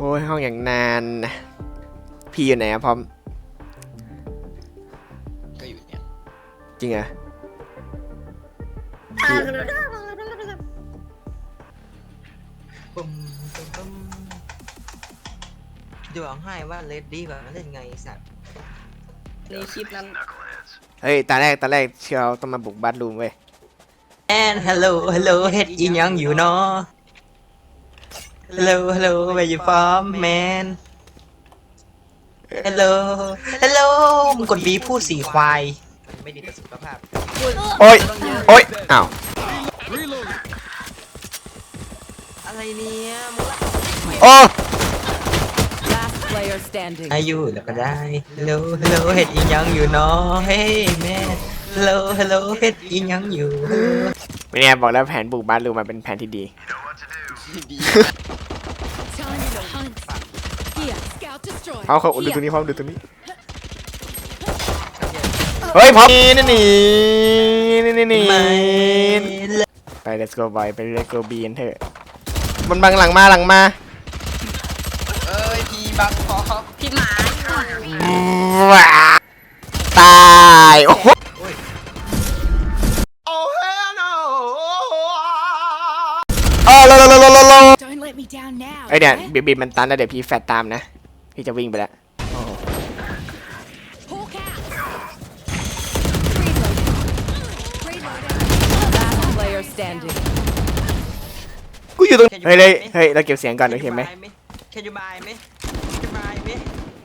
อ้ยห้องอย่างนานนะพี่อยู่ไหนอะพร้อมก็อยู่เนี่ยจริงอะปุ่มปุ่มปุ่มดวงให้ว่าเลดดี้แบบนั้นเล่นไงไอ้สัตว์ในคลิปนั้นเฮ้ยตอนแรกตอนแรกเชียวต้องมาบุกบัตรูมเว้ยแอนฮัลโหลฮัลโหลเฮ็ดอีหยังอยู่เนาะ ฮัลโหลฮัลโหล where you from man ฮัลโหลฮัลโหลมึงกดบีพูดสี่ควาย ไม่ดีต่อสุขภาพ โอ้ย โอ้ย อ้าว อะไรเนี่ยมึงว่าโอ้ Last player standing. อายุแล้วก็ได้ฮัลโหลฮัลโหลเฮ็ดอีหยังอยู่เนาะเฮ้ยแม่ฮัลโหลฮัลโหลเฮ็ดอีหยังอยู่ ไม่เนี่ยบอกแล้วแผนบุกบัตรูมมันเป็นแผนที่ดี ดี Time to hunt. Here, scout destroy. เอาเขาดูตรงนี้พร้อมดูตรงนี้ เฮ้ยพร้อมนี่นี่นี่นี่นี่ไม่ไป let's go boy ไป let's go B กันเถอะมันบังหลังมาหลังมาเอ้ยพีบักพอพี่หมา ว้าตายโอ้โห let me down now. ไอยเนี่ย yeah? บีบบีบมันตันแล้วเดี๋ยวพี่แฟดตามนะ พี่จะวิ่งไปแล้ว Hawk out. Reloading. Reloading. Last player standing. กูอยู่ตรงเฮ้ยเลยเฮ้ยเราเก็บเสียงก่อนโอเคไหมแค่ยูบายไหมแค่ยูบายไหม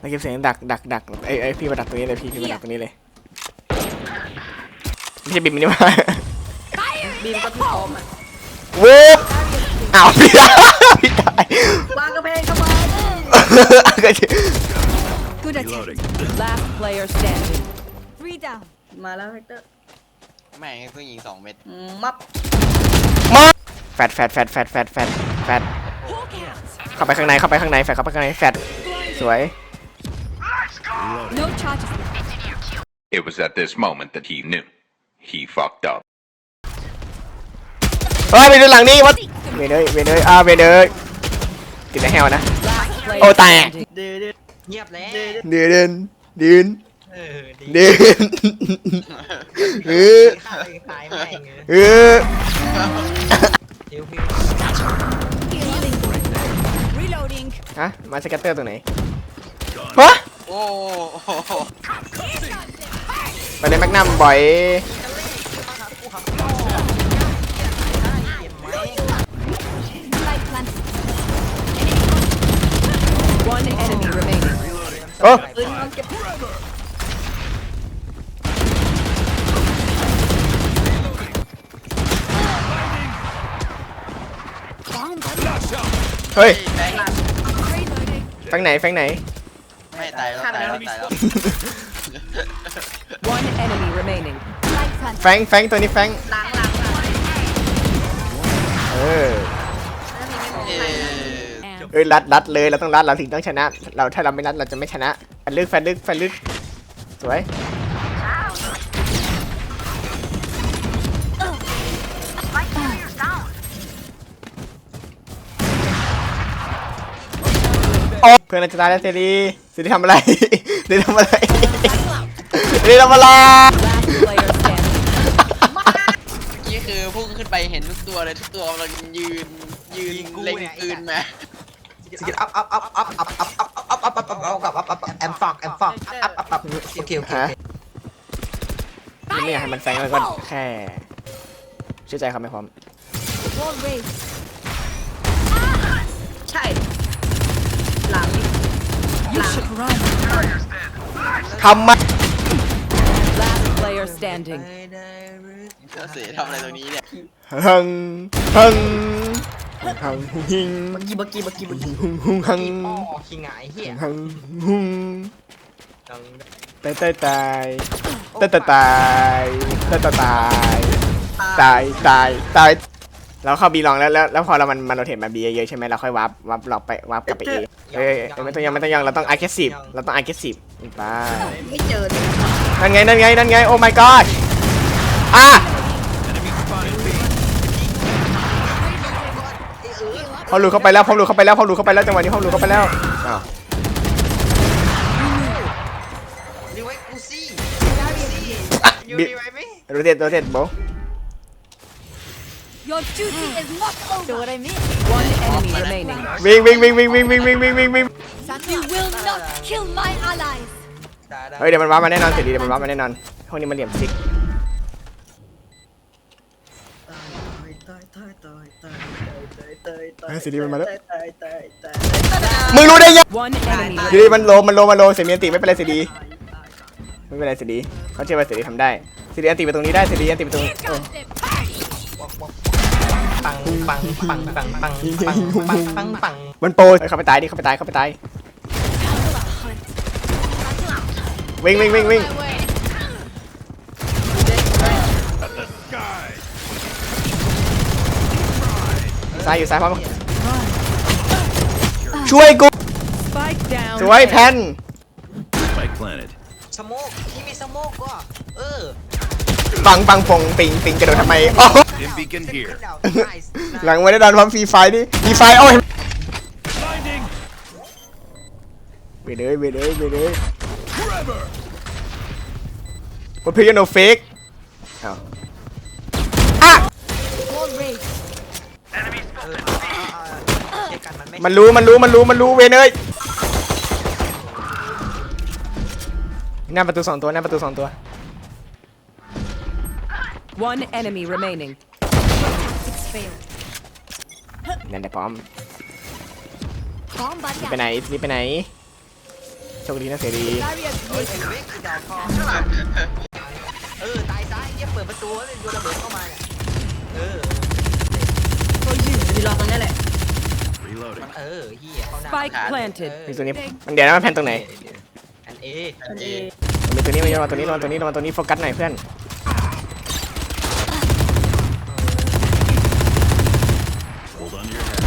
เราเก็บเสียงดักดักดักเอ้ยเอ้ยพี่มาดักตรงนี้เลยพี่พี่มาดักตรงนี้เลยไม่ใช่บีบมันนี่มาบีมก็พี่พร้อมอะวูบอ้าวพี่ ตายพี่ตายวางกระเพงเข้าไปก็จะ Good attempt. Last player standing. Three down. มาแล้วเฮกเตอร์แม่งเพิ่งยิงสองเม็ดมับมาแฟดแฟดแฟดแฟดแฟดแฟดแฟด Hawk out. เข้าไปข้างในเข้าไปข้างในแฟดเข้าไปข้างในแฟดสวย No charges. It was at this moment that he knew. He fucked up. เฮ้ยไปดูหลังนี้วัด เวนเอ้ยเวนเอ้ยอ่าเวนเอ้ยติดแต่แฮวนะ Last player Oh, thank. standing. เดือดเงียบแล้วเดินเดินเดินเออดีเดินเออขายขายแม่งเลยเออเดี๋ยวพี่ Reloading. ฮะมาสแกตเตอร์ตรงไหนฮะโอ้โห ไปในแมกนัมบ่อย One enemy Ê. Đấy, này phanh này. Mày tài rồi, tài rồi, tài rồi. One enemy tôi đi phanh หลัง เอ้ยรัดรัดเลยเราต้องรัดเราถึงต้องชนะ เราถ้าเราไม่รัดเราจะไม่ชนะแฟนลึกแฟนลึกแฟนลึกสวยเพื่อนเราจะตายแล้วเซรีเซรีทำอะไรเซรีทำอะไรเซรีทำอะไรนี่คือพุ่งขึ้นไปเห็นทุกตัวเลยทุกตัวกำลังยืนยืนเล็งปืนมา สกิลอัพอัพอัพอัพอัพอัพอัพอัพอัพอัพอัพอัพอัพอัพอัพแอมฟอกแอมฟอกอัพอัพอัพโอเคโอเคฮะไม่อยากให้มันแฟงแล้วก็แค่เชื่อใจเขาไม่พร้อม Wall raised. ใช่ หลัง You should run. ทำมา Last player standing. เจ้าเสือทำอะไรตรงนี้เนี่ยหังหัง หังหิงบักกี้บักกี้บักกี้บักกี้หุงหุงหังอ๋อขี้หงายเหี้ยหังหุงจังตายตายตายตายตายตายตายตายตายตายตายตายเราเข้าบีลองแล้วแล้วแล้วพอเรามันมันเราเห็นมาบีเยอะๆใช่ไหมเราค่อยวับวับเราไปวับกลับไปเอเอ้ยเอ้ยไม่ต้องยังไม่ต้องยังเราต้อง aggressive เราต้อง aggressive ไปไม่เจอนั่นไงนั่นไงนั่นไงโอ้ my god อะ พอหลุดเข้าไปแล้วพอหลุดเข้าไปแล้วพอหลุดเข้าไปแล้วจังหวะนี้พอหลุดเข้าไปแล้วอ้าวรีไว้กูซี่อะอยู่บิรีไว้ไหมโรเตทโรเตทโบ Your duty is not over. Do what I mean? One enemy remaining. วิ่งวิ่งวิ่งวิ่งวิ่งวิ่งวิ่งวิ่งวิ่งวิ่ง You will not kill my allies. ตาดำเฮ้ยเดี๋ยวมันว้ามาแน่นอนเสร็จดีเดี๋ยวมันว้ามาแน่นอนพวกนี้มันเหลี่ยมซิก ตายตายเฮ้ยสิริมันมาแล้ว ตายตายตายตายมึงรู้ได้ยัง One enemy สิริมันโลมันโลมันโลเสียมีอันติไม่เป็นไรสิริไม่เป็นไรสิริเขาเชื่อว่าสิริทำได้สิริอันติไปตรงนี้ได้สิริอันติไปตรงเออปังปังปังปังปังปังปังปังปังมันโปรเฮ้ยเข้าไปตายดิเข้าไปตายเข้าไปตายวิ่งวิ่งวิ่งวิ่งซ้ายอยู่ซ้ายพร้อม ช่วยกู Spike down. สวยแพน Spike planted. สโมกที่มีสโมกก็ เออปังปังปงปิงปิงกระโดดทำไมโอ้โห Dim beacon ขึ้น here. ดาว nice หลังไม่ได้ดันพร้อมฟรีไฟดิฟรีไฟโอ้ย Blinding. เวเดยเวเดยเวเดยมันเพียโนเฟกอ้าว ไม่มันรู้มันรู้มันรู้มันรู้เวเนยหน้าประตูสองตัวหน้าประตูสองตัว One enemy remaining. นั่นแหละพร้อม Bomb ไปไหนนี่ไปไหนโชคดีนะเสรีเฮ้ยไอ้เวกคือดาวทองเออตายซ้ายเยี่ยเปิดประตูเลยดูระเบิดเข้ามาเนี่ยเออมีรอตรงนี้แหละ Reloading. เออเฮียเข้าหน้า Spike planted. มีตัวนี้มันเดี๋ยวนะมันแพนตรงไหนอันเออันเอมีตัวนี้มันระวังตัวนี้ระวังตัวนี้ระวังตัวนี้โฟกัสหน่อยเพื่อน Hold on to your head.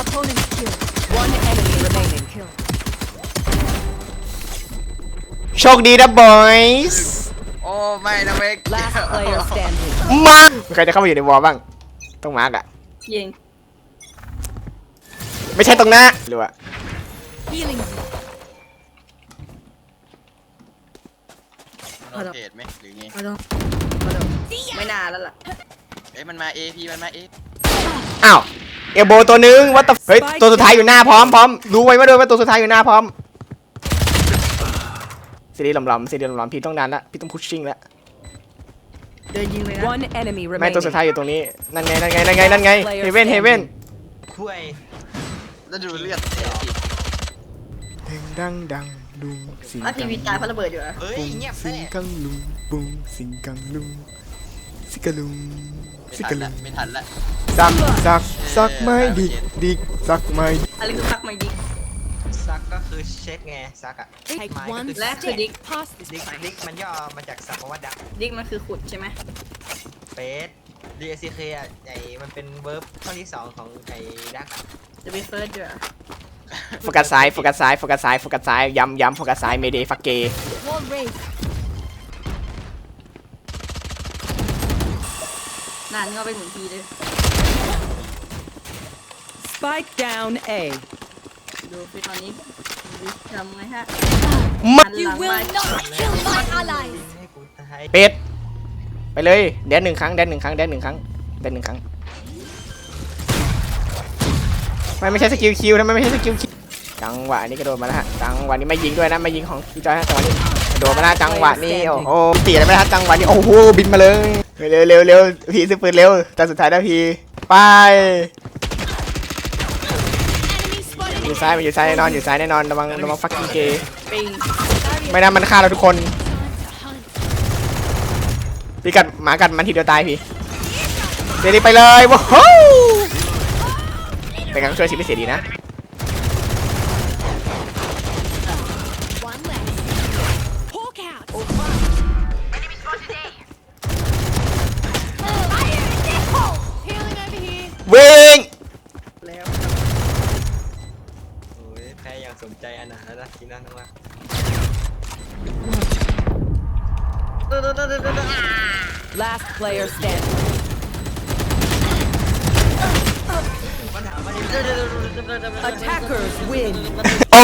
Opponent killed. One enemy remaining. Kill. โชคดีนะบอยส์โอ้ไม่นะเวก Last player standing. มาใครจะเข้ามาอยู่ในวอลบ้างต้องมาร์กอะยิง ไม่ใช่ตรงหน้าหรือว่า Healing. โรเทตไหมหรือไงไม่ต้องไม่ต้องไม่นานแล้วล่ะ เอ้ยมันมาเอพีมันมาเออ้าวเอลโบตัวนึงวัตเฮ้ยตัวสุดท้ายอยู่หน้าพร้อมพร้อมดูไว้มาด้วยว่าตัวสุดท้ายอยู่หน้าพร้อมซีรีส์หลอมๆซีรีส์หลอมๆพี่ต้องดันละพี่ต้องพุชชิ่งละเดินยิงเลยนะ One enemy ไม่ remaining. ตัวสุดท้ายอยู่ตรงนี้นั่นไงนั่นไงนั่นไงนั่นไงเฮเว่นเฮเว่นคุย แล้วดูเลือดดังดังดุงสิงอะทีวีตายเพราะระเบิดอยู่เหรอะเฮ้ยเงียบสิงแน่กังลุงปุงสิงกังลุงสิกะลุงไม่สิทักะนลุละงไม่ทันละซักซักซักไม่ดิกดิกซักไม่อะไรคือพักไม่ดิกซักก็คือเช็คไงซักอะ Take ไม้ one ก็คือและคือดิก Pass this ดิกดิกมันย่อมาจากสักว่าดักดิกมันคือขุดใช่ไหมเฟส DSCK อะไอมันเป็นเวิร์บข้อที่สองของไอ้ดักอะจะไปเฟิร์สด้วยเหรอโฟกัสซ้ายโฟกัสซ้ายโฟกัสซ้ายโฟกัสซ้ายย้ำย้ำโฟกัสซ้ายเมเดฟักเก Wall raised. นานก็ไปหมุนทีเลย Spike down A. ดูฟิตตอนนี้ทำไงฮะมาหันหลังมา kill my allies. ให้กูตายเป็ด ไปเลยแดนหนึ่งครั้งแดนหนึ่งครั้งแดนหนึ่งครั้งแดนหนึ่งครั้งไม่ไม่ใช่สกิลคิวนะไม่ไม่ใช่สกิลคิวจังหวะนี้กระโดดมาแล้วฮะจังหวะนี้ไม่ยิงด้วยนะไม่ยิงของพี่จอยฮะจังหวะนี้กระโดดมาแล้วจังหวะนี้โอ้โหตีอะไรไม่ทันจังหวะนี้โอ้โหบินมาเลยเร็วเร็วเร็วพีซื้อปืนเร็วแต่สุดท้ายได้พี่ไปอยู่ซ้ายมันอยู่ซ้ายแน่นอนอยู่ซ้ายแน่นอนระวังระวังฟักกิ้งเกย์ไม่นะมันฆ่าเราทุกคน พี่กัดหมากัดมันทีเดียวตายพี่เสียดีไปเลยว้าวเป็นการช่วยชีวิตเสียดีนะวิ่งแล้วโอ้ยแพ้อย่างสมใจอนนั้นะทีนั้นนะว่า Last player standing. ปัญหาว่า Attackers win. โอ้